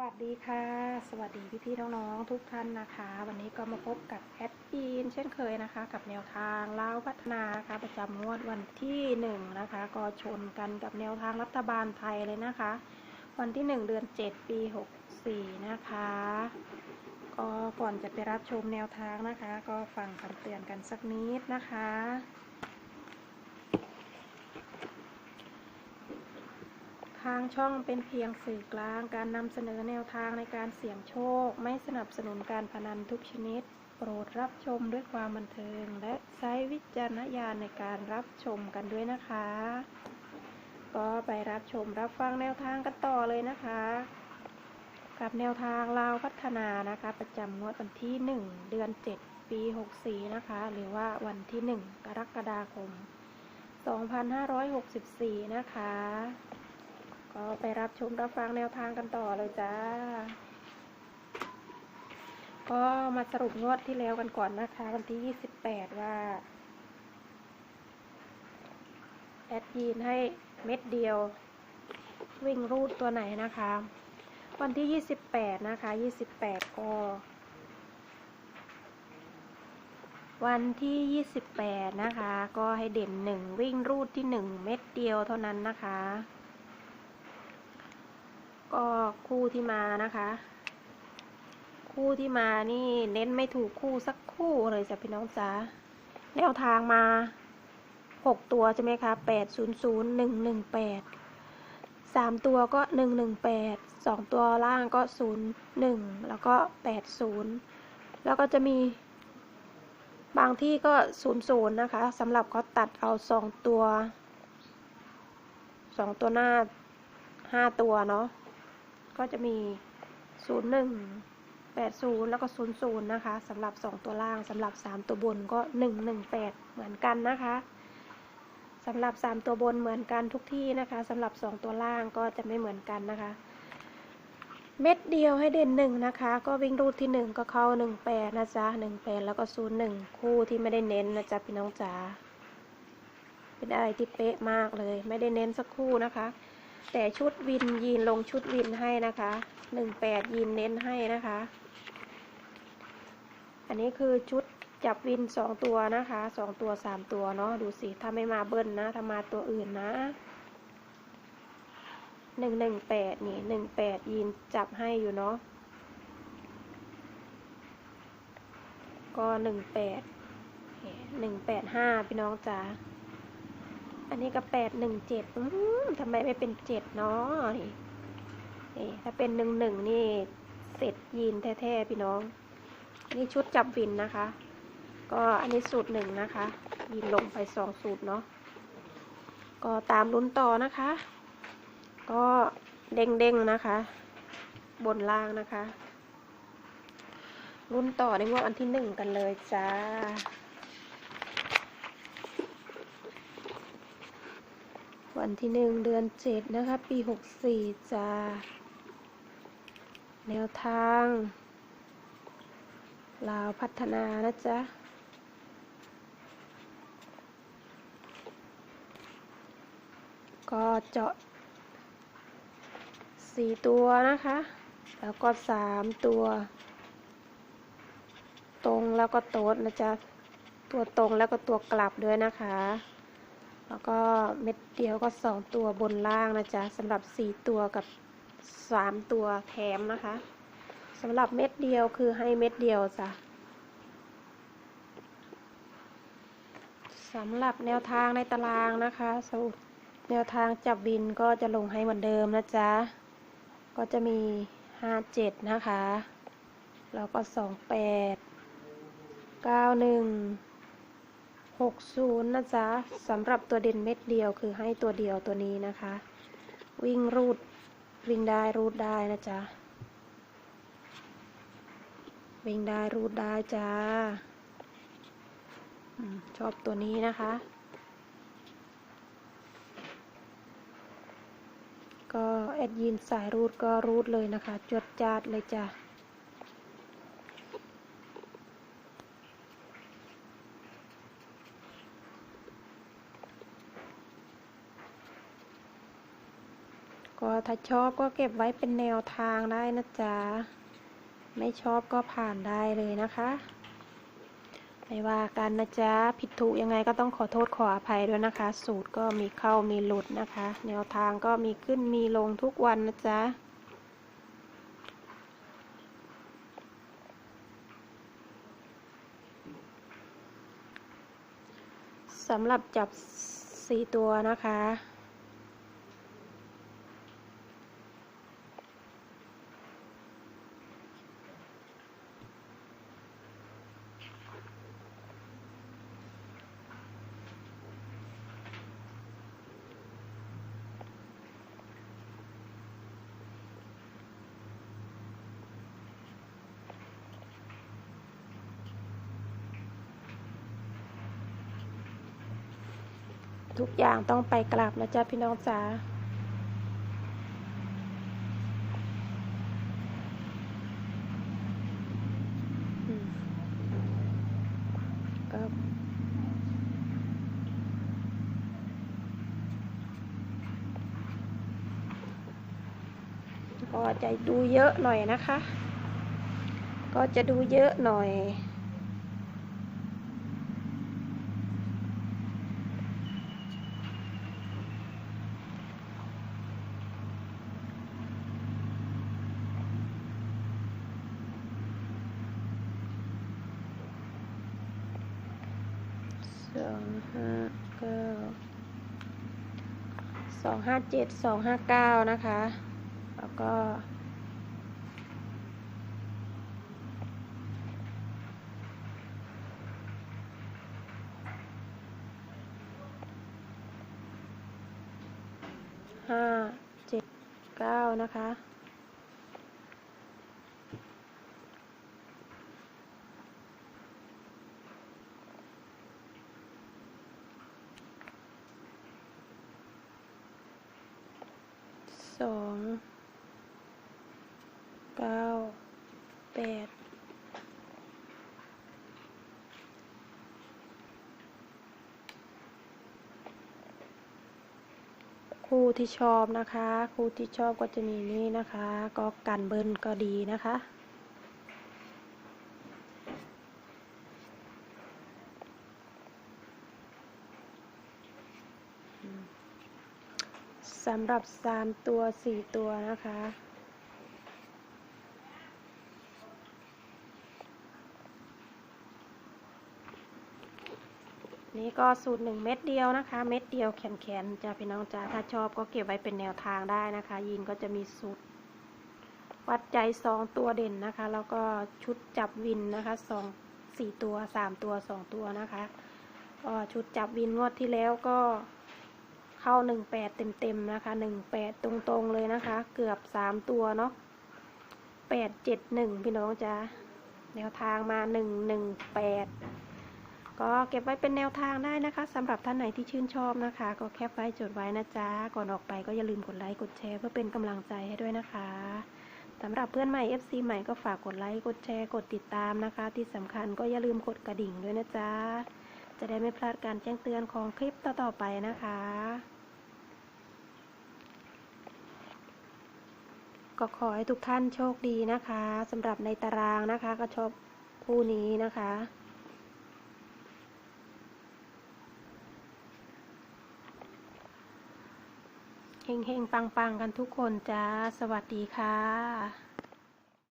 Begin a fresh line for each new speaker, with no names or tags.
วัสดีค่ะ สวัสดีพี่ๆน้องๆทุกท่านนะคะ วันนี้ก็มาพบกับแอดอีนเช่นเคยนะคะ กับแนวทางเล่าพัฒนานะคะประจำงวดวันที่หนึ่งนะคะ ก็ชนกันกับแนวทางรัฐบาลไทยเลยนะคะ วันที่หนึ่งเดือนเจ็ดปีหกสี่นะคะก็ก่อนจะไปรับชมแนวทางนะคะ ก็ฟังคำเตือนกันสักนิดนะคะ ทางช่องเป็นเพียงสื่อกลาง การนำเสนอแนวทางในการเสี่ยงโชค ไม่สนับสนุนการพนันทุกชนิด โปรดรับชมด้วยความบันเทิง และใช้วิจารณญาณในการรับชมกันด้วยนะคะ ก็ไปรับชมรับฟังแนวทางกันต่อเลยนะคะ กับแนวทางลาวพัฒนานะคะ ประจำงวดวันที่ 1 เดือน 7 ปี 64 นะคะ หรือว่าวันที่ 1 กรกฎาคม 2564 นะคะ ก็ไปรับชมรับฟังแนวทางกันต่อเลยจ้า ก็มาสรุปงวดที่แล้วกันก่อนนะคะ วันที่ 28 ว่า แอดยีนให้เม็ดเดียว วิ่งรูดตัวไหนนะคะ วันที่ 28 นะคะ 28 ก็ วันที่ 28 นะคะ ก็ให้เด่น 1 วิ่งรูดที่ 1 เม็ดเดียวเท่านั้นนะคะ ก็คู่ที่มานะคะ คู่ที่มานี่เน้นไม่ถูกคู่สักคู่เลยจ้ะพี่น้องจ๋าแนวทางมาหกตัวใช่ไหมคะแปดศูนย์ศูนย์หนึ่งหนึ่งแปดสามตัวก็หนึ่งหนึ่งแปดสองตัวล่างก็ศูนย์หนึ่งแล้วก็แปดศูนย์แล้วก็จะมี บางที่ก็ศูนย์ศูนย์นะคะสำหรับเขาตัดเอาสองตัวสองตัวหน้าห้าตัวเนาะ ก็จะมี 0 1 8 0 แล้วก็ 0 0 นะคะสำหรับ 2 ตัวล่างสำหรับ 3 ตัวบนก็ 1 1 8 เหมือนกันนะคะสำหรับ 3 ตัวบนเหมือนกันทุกที่นะคะสำหรับ 2 ตัวล่างก็จะไม่เหมือนกันนะคะ เม็ดเดียวให้เด่นหนึ่งนะคะ ก็วิ่งรูดที่ 1 ก็เข้า 1 8 นะจ๊ะ 1 8 แล้วก็ 0 1 คู่ที่ไม่ได้เน้นนะจ๊ะพี่น้องจ๋าเป็นอะไรที่เป๊ะมากเลย ไม่ได้เน้นสักคู่นะคะ แต่ชุดวินยีนลงชุดวินให้นะคะหนึ่งแปดยีนเน้นให้นะคะ อันนี้คือชุดจับวินสองตัวนะคะสองตัวสามตัวเนาะดูสิถ้าไม่มาเบิ้ลนะถ้ามาตัวอื่นนะหนึ่งหนึ่งแปดนี่หนึ่งแปดยีนจับให้อยู่เนาะก็หนึ่งแปดหนึ่งแปดห้าพี่น้องจ๋า อันนี้ก็แปดหนึ่งเจ็ดทำไมไม่เป็นเจ็ดเนาะนี่นี่ถ้าเป็นหนึ่งหนึ่งนี่เสร็จยีนแท้ๆพี่น้อง นี่ชุดจับวินนะคะ ก็อันนี้สูตรหนึ่งนะคะ ยีนลงไปสองสูตรเนาะ ก็ตามลุ้นต่อนะคะ ก็เด้งๆนะคะ บนล่างนะคะลุ้นต่อในงวดอันที่หนึ่งกันเลยจ้า วันที่หนึ่งเดือนเจ็ดนะคะ ปีหกสี่จ้า แนวทางลาวพัฒนานะจ๊ะก็เจาะสี่ตัวนะคะ แล้วก็สามตัว ตรงแล้วก็โต๊ดนะจ๊ะ ตัวตรงแล้วก็ตัวกลับด้วยนะคะ แล้วก็เม็ดเดียวก็สองตัวบนล่างนะจ๊ะสำหรับสี่ตัวกับสามตัวแถมนะคะสำหรับเม็ดเดียวคือให้เม็ดเดียวจ้ะสำหรับแนวทางในตารางนะคะสรุปแนวทางจับบินก็จะลงให้เหมือนเดิมนะจ๊ะ ก็จะมีห้าเจ็ดนะคะ แล้วก็สองแปดเก้าหนึ่ง 60 นะจ๊ะสำหรับตัวเด่นเม็ดเดียวคือให้ตัวเดียวตัวนี้นะคะ วิ่งรูดวิ่งได้รูดได้นะจ๊ะวิ่งได้รูดได้จ้าชอบตัวนี้นะคะ ก็แอดยินสายรูดก็รูดเลยนะคะจดจาดเลยจ้ะ ก็ถ้าชอบก็เก็บไว้เป็นแนวทางได้นะจ๊ะ ไม่ชอบก็ผ่านได้เลยนะคะ ไม่ว่ากันนะจ๊ะ ผิดถูกยังไงก็ต้องขอโทษขออภัยด้วยนะคะ สูตรก็มีเข้ามีหลุดนะคะ แนวทางก็มีขึ้นมีลงทุกวันนะจ๊ะสำหรับจับสี่ตัวนะคะ ทุกอย่างต้องไปกลับนะจ๊ะพี่น้องจ๋าก็จะดูเยอะหน่อยนะคะ ก็จะดูเยอะหน่อย สองห้าเก้าสองห้าเจ็ดสองห้าเก้านะคะ แล้วก็ห้าเจ็ดเก้านะคะ สองเก้าแปดคู่ที่ชอบนะคะคู่ที่ชอบก็จะมีนี่นะคะ ก็กันเบิร์นก็ดีนะคะ สำหรับสามตัวสี่ตัวนะคะ นี่ก็สูตรหนึ่งเม็ดเดียวนะคะ เม็ดเดียวแขนๆจะพี่น้องจ้าถ้าชอบก็เก็บไว้เป็นแนวทางได้นะคะยินก็จะมีสูตร วัดใจสองตัวเด่นนะคะ แล้วก็ชุดจับวินนะคะสองสี่ตัวสามตัวสองตัวนะคะก็ชุดจับวินงวดที่แล้วก็ เข้าหนึ่งแปดเต็มๆนะคะหนึ่งแปดตรงๆเลยนะคะ เกือบสามตัวเนาะแปดเจ็ดหนึ่งพี่น้องจ้าแนวทางมาหนึ่งหนึ่งแปดก็เก็บไว้เป็นแนวทางได้นะคะสำหรับท่านไหนที่ชื่นชอบนะคะ ก็แคปไว้จดไว้นะจ๊ะ ก่อนออกไปก็อย่าลืมกดไลค์กดแชร์เพื่อเป็นกำลังใจให้ด้วยนะคะสำหรับเพื่อนใหม่ FC ใหม่ก็ฝากกดไลค์ กดแชร์ กดติดตามนะคะ ที่สำคัญก็อย่าลืมกดกระดิ่งด้วยนะจ๊ะ จะได้ไม่พลาดการแจ้งเตือนของคลิปต่อๆไปนะคะ ก็ขอให้ทุกท่านโชคดีนะคะสำหรับในตารางนะคะ ก็ชอบคู่นี้นะคะ เฮงๆ ปังๆ กันทุกคนจ้า สวัสดีค่ะ